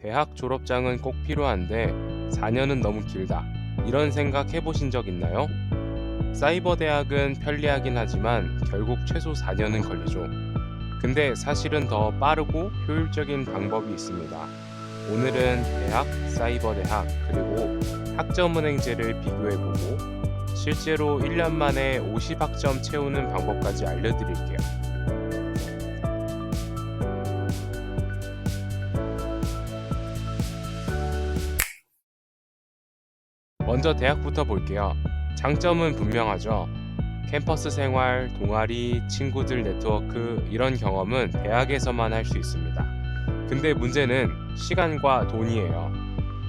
대학 졸업장은 꼭 필요한데 4년은 너무 길다. 이런 생각 해보신 적 있나요? 사이버 대학은 편리하긴 하지만 결국 최소 4년은 걸리죠. 근데 사실은 더 빠르고 효율적인 방법이 있습니다. 오늘은 대학, 사이버 대학, 그리고 학점은행제를 비교해보고 실제로 1년 만에 50학점 채우는 방법까지 알려드릴게요. 먼저 대학부터 볼게요. 장점은 분명하죠. 캠퍼스 생활, 동아리, 친구들 네트워크 이런 경험은 대학에서만 할 수 있습니다. 근데 문제는 시간과 돈이에요.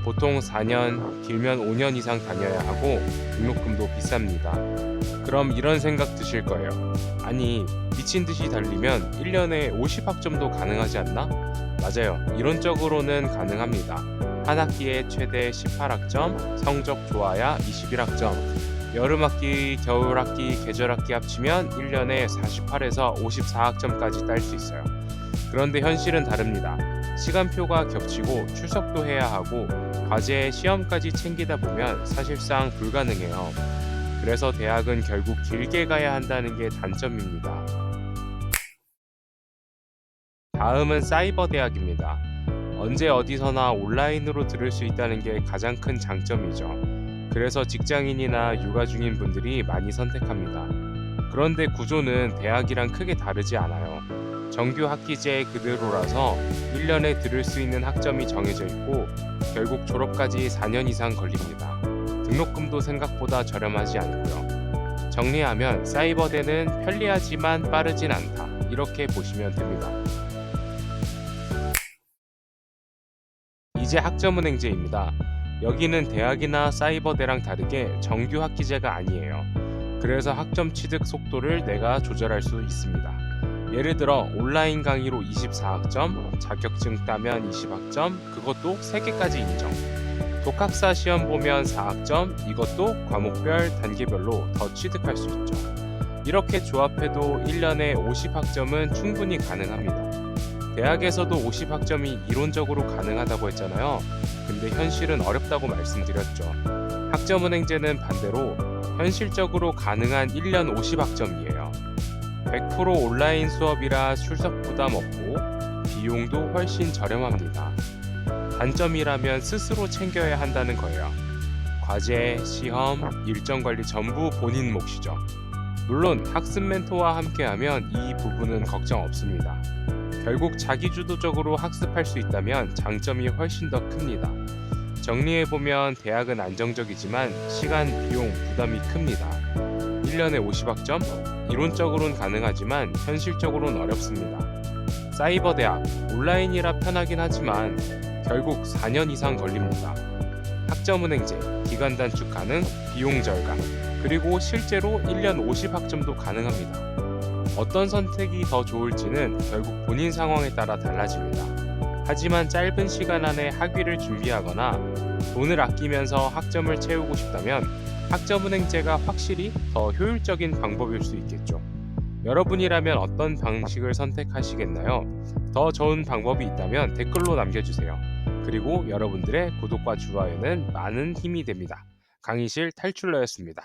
보통 4년, 길면 5년 이상 다녀야 하고 등록금도 비쌉니다. 그럼 이런 생각 드실 거예요. 아니, 미친 듯이 달리면 1년에 50학점도 가능하지 않나? 맞아요. 이론적으로는 가능합니다. 한 학기에 최대 18학점, 성적 좋아야 21학점, 여름 학기, 겨울 학기, 계절 학기 합치면 1년에 48에서 54학점까지 딸 수 있어요. 그런데 현실은 다릅니다. 시간표가 겹치고 출석도 해야 하고 과제 시험까지 챙기다 보면 사실상 불가능해요. 그래서 대학은 결국 길게 가야 한다는 게 단점입니다. 다음은 사이버 대학입니다. 언제 어디서나 온라인으로 들을 수 있다는 게 가장 큰 장점이죠. 그래서 직장인이나 육아 중인 분들이 많이 선택합니다. 그런데 구조는 대학이랑 크게 다르지 않아요. 정규 학기제 그대로라서 1년에 들을 수 있는 학점이 정해져 있고 결국 졸업까지 4년 이상 걸립니다. 등록금도 생각보다 저렴하지 않고요. 정리하면 사이버대는 편리하지만 빠르진 않다. 이렇게 보시면 됩니다. 이제 학점은행제입니다. 여기는 대학이나 사이버대랑 다르게 정규 학기제가 아니에요. 그래서 학점 취득 속도를 내가 조절할 수 있습니다. 예를 들어 온라인 강의로 24학점, 자격증 따면 20학점, 그것도 3개까지 인정. 독학사 시험 보면 4학점, 이것도 과목별 단계별로 더 취득할 수 있죠. 이렇게 조합해도 1년에 50학점은 충분히 가능합니다. 대학에서도 50학점이 이론적으로 가능하다고 했잖아요. 근데 현실은 어렵다고 말씀드렸죠. 학점은행제는 반대로 현실적으로 가능한 1년 50학점이에요. 100% 온라인 수업이라 출석 부담 없고 비용도 훨씬 저렴합니다. 단점이라면 스스로 챙겨야 한다는 거예요. 과제, 시험, 일정 관리 전부 본인 몫이죠. 물론 학습 멘토와 함께하면 이 부분은 걱정 없습니다. 결국 자기주도적으로 학습할 수 있다면 장점이 훨씬 더 큽니다. 정리해보면 대학은 안정적이지만 시간, 비용, 부담이 큽니다. 1년에 50학점? 이론적으로는 가능하지만 현실적으로는 어렵습니다. 사이버 대학, 온라인이라 편하긴 하지만 결국 4년 이상 걸립니다. 학점 은행제, 기간 단축 가능, 비용 절감, 그리고 실제로 1년 50학점도 가능합니다. 어떤 선택이 더 좋을지는 결국 본인 상황에 따라 달라집니다. 하지만 짧은 시간 안에 학위를 준비하거나 돈을 아끼면서 학점을 채우고 싶다면 학점은행제가 확실히 더 효율적인 방법일 수 있겠죠. 여러분이라면 어떤 방식을 선택하시겠나요? 더 좋은 방법이 있다면 댓글로 남겨주세요. 그리고 여러분들의 구독과 좋아요는 많은 힘이 됩니다. 강의실 탈출러였습니다.